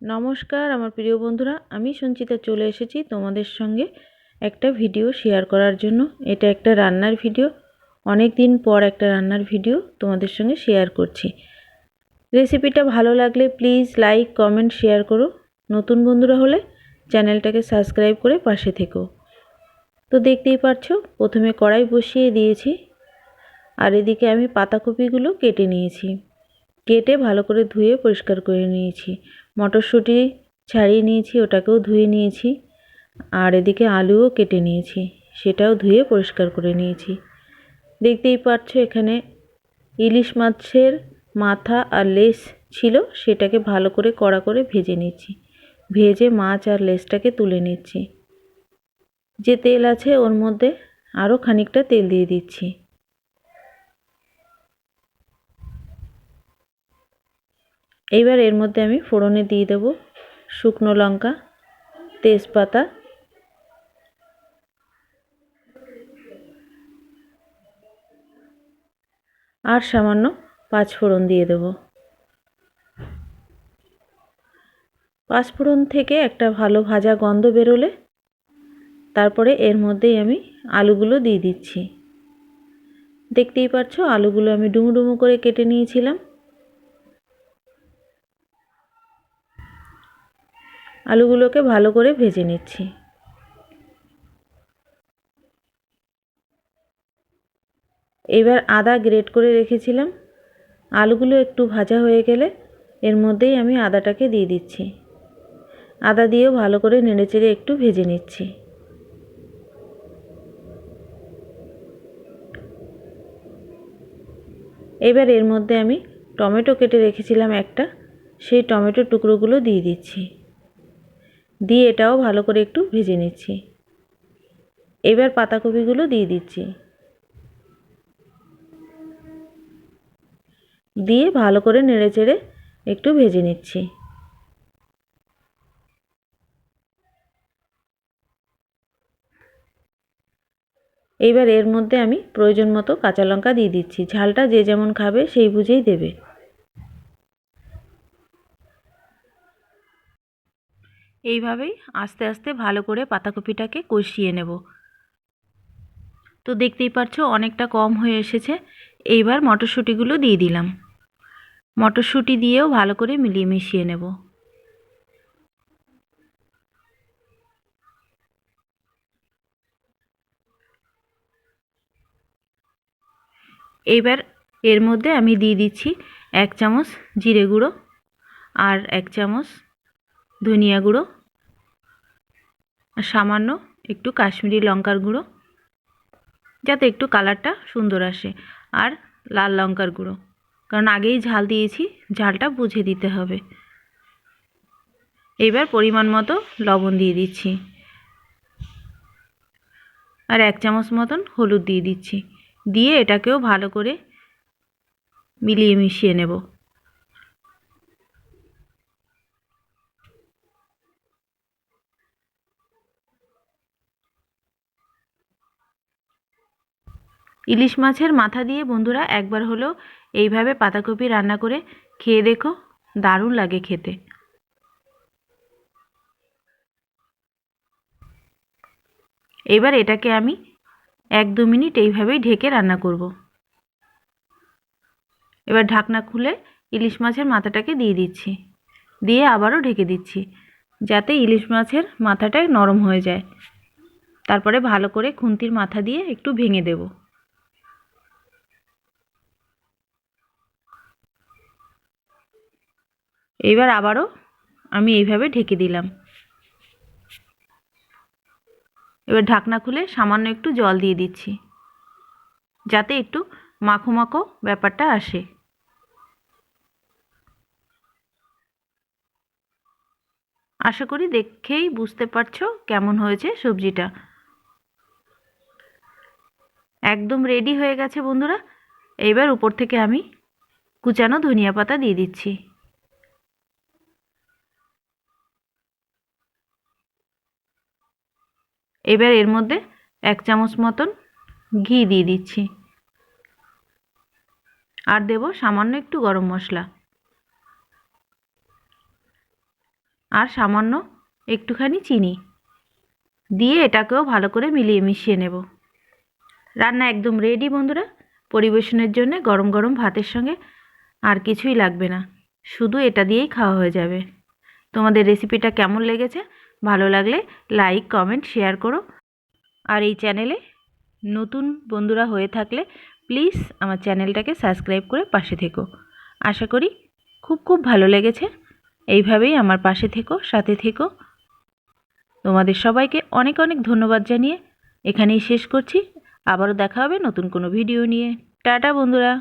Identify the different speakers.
Speaker 1: নমস্কার, আমার প্রিয় বন্ধুরা, আমি সঞ্চিতা চলে এসেছি তোমাদের সঙ্গে একটা ভিডিও শেয়ার করার জন্য। এটা একটা রান্নার ভিডিও। অনেক দিন পর একটা রান্নার ভিডিও তোমাদের সঙ্গে শেয়ার করছি। রেসিপিটা ভালো লাগলে প্লিজ লাইক কমেন্ট শেয়ার করো। নতুন বন্ধুরা হলে চ্যানেলটাকে সাবস্ক্রাইব করে পাশে থেকো। তো দেখতেই পাচ্ছ প্রথমে কড়াই বসিয়ে দিয়েছি। আর এদিকে আমি পাতাকপিগুলো কেটে নিয়েছি। কেটে ভালো করে ধুয়ে পরিষ্কার করে নিয়েছি। মটরশুঁটি ছাড়িয়ে নিয়েছি, ওটাকেও ধুয়ে নিয়েছি। আর এদিকে আলুও কেটে নিয়েছি, সেটাও ধুয়ে পরিষ্কার করে নিয়েছি। দেখতেই পাচ্ছ এখানে ইলিশ মাছের মাথা আর লেস ছিল, সেটাকে ভালো করে কড়া করে ভেজে নিচ্ছি। ভেজে মাছ আর লেসটাকে তুলে নিচ্ছি। যে তেল আছে ওর মধ্যে আরও খানিকটা তেল দিয়ে দিচ্ছি। এইবার এর মধ্যে আমি ফোড়নে দিয়ে দেব শুকনো লঙ্কা, তেজপাতা। আর সামান্য পাঁচ ফোড়ন দিয়ে দেব। পাঁচফোড়ন থেকে একটা ভালো ভাজা গন্ধ বেরোলে তারপরে এর মধ্যেই আমি আলুগুলো দিয়ে দিচ্ছি। দেখতেই পাচ্ছ আলুগুলো আমি ডুমু ডুমু করে কেটে নিয়েছিলাম। আলুগুলোকে ভালো করে ভেজে নিচ্ছি। এবার আদা গ্রেট করে রেখেছিলাম। আলুগুলো একটু ভাজা হয়ে গেলে এর মধ্যেই আমি আদাটাকে দিয়ে দিচ্ছি। আদা দিয়েও ভালো করে নেড়েচেড়ে একটু ভেজে নিচ্ছি। এবার এর মধ্যে আমি টমেটো কেটে রেখেছিলাম একটা, সেই টমেটোর টুকরোগুলো দিয়ে দিচ্ছি। দিয়ে এটাও ভালো করে একটু ভেজে নিচ্ছি। এবার পাতাকপিগুলো দিয়ে দিচ্ছি। দিয়ে ভালো করে নেড়ে চেড়ে একটু ভেজে নিচ্ছি। এইবার এর মধ্যে আমি প্রয়োজন মতো কাঁচা লঙ্কা দিয়ে দিচ্ছি। ঝালটা যে যেমন খাবে সেই বুঝেই দেবে। এইভাবেই আস্তে আস্তে ভালো করে পাতাকপিটাকে কষিয়ে নেব। তো দেখতেই পাচ্ছ অনেকটা কম হয়ে এসেছে। এইবার মটরশুঁটিগুলো দিয়ে দিলাম। মটরশুঁটি দিয়েও ভালো করে মিলিয়ে মিশিয়ে নেব। এইবার এর মধ্যে আমি দিয়ে দিচ্ছি এক চামচ জিরে গুঁড়ো আর এক চামচ ধনিয়া গুঁড়ো। সামান্য একটু কাশ্মীরি লঙ্কার গুঁড়ো, যাতে একটু কালারটা সুন্দর আসে, আর লাল লঙ্কার গুঁড়ো। কারণ আগেই ঝাল দিয়েছি, ঝালটা বুঝে দিতে হবে। এবার পরিমাণ মতো লবণ দিয়ে দিচ্ছি। আর এক চামচ মতন হলুদ দিয়ে দিচ্ছি। দিয়ে এটাকেও ভালো করে মিলিয়ে মিশিয়ে নেব। ইলিশ মাছের মাথা দিয়ে বন্ধুরা একবার হলেও এইভাবে পাতাকপি রান্না করে খেয়ে দেখো, দারুণ লাগে খেতে। এবার এটাকে আমি এক দু মিনিট এইভাবেই ঢেকে রান্না করব। এবার ঢাকনা খুলে ইলিশ মাছের মাথাটাকে দিয়ে দিচ্ছি। দিয়ে আবারও ঢেকে দিচ্ছি, যাতে ইলিশ মাছের মাথাটাই নরম হয়ে যায়। তারপরে ভালো করে খুন্তির মাথা দিয়ে একটু ভেঙে দেবো। এইবার আবারও আমি এইভাবে ঢেকে দিলাম। এবার ঢাকনা খুলে সামান্য একটু জল দিয়ে দিচ্ছি, যাতে একটু মাখো মাখো ব্যাপারটা আসে। আশা করি দেখেই বুঝতে পারছ কেমন হয়েছে সবজিটা। একদম রেডি হয়ে গেছে বন্ধুরা। এইবার উপর থেকে আমি কুচানো ধনিয়া পাতা দিয়ে দিচ্ছি। এবার এর মধ্যে এক চামচ মতন ঘি দিয়ে দিচ্ছি। আর দেব সামান্য একটু গরম মশলা। আর সামান্য একটুখানি চিনি। দিয়ে এটাকেও ভালো করে মিলিয়ে মিশিয়ে নেব। রান্না একদম রেডি বন্ধুরা। পরিবেশনের জন্য গরম গরম ভাতের সঙ্গে আর কিছুই লাগবে না। শুধু এটা দিয়েই খাওয়া হয়ে যাবে। তোমাদের রেসিপিটা কেমন লেগেছে? ভালো লাগলে লাইক, কমেন্ট, শেয়ার করো। আর এই চ্যানেলে নতুন বন্ধুরা হয়ে থাকলে প্লিজ আমার চ্যানেলটাকে সাবস্ক্রাইব করে পাশে থেকো। আশা করি খুব খুব ভালো লেগেছে। এইভাবেই আমার পাশে থেকো, সাথে থেকো। তোমাদের সবাইকে অনেক অনেক ধন্যবাদ জানিয়ে এখানেই শেষ করছি। আবারও দেখা হবে নতুন কোনো ভিডিও নিয়ে। টাটা বন্ধুরা।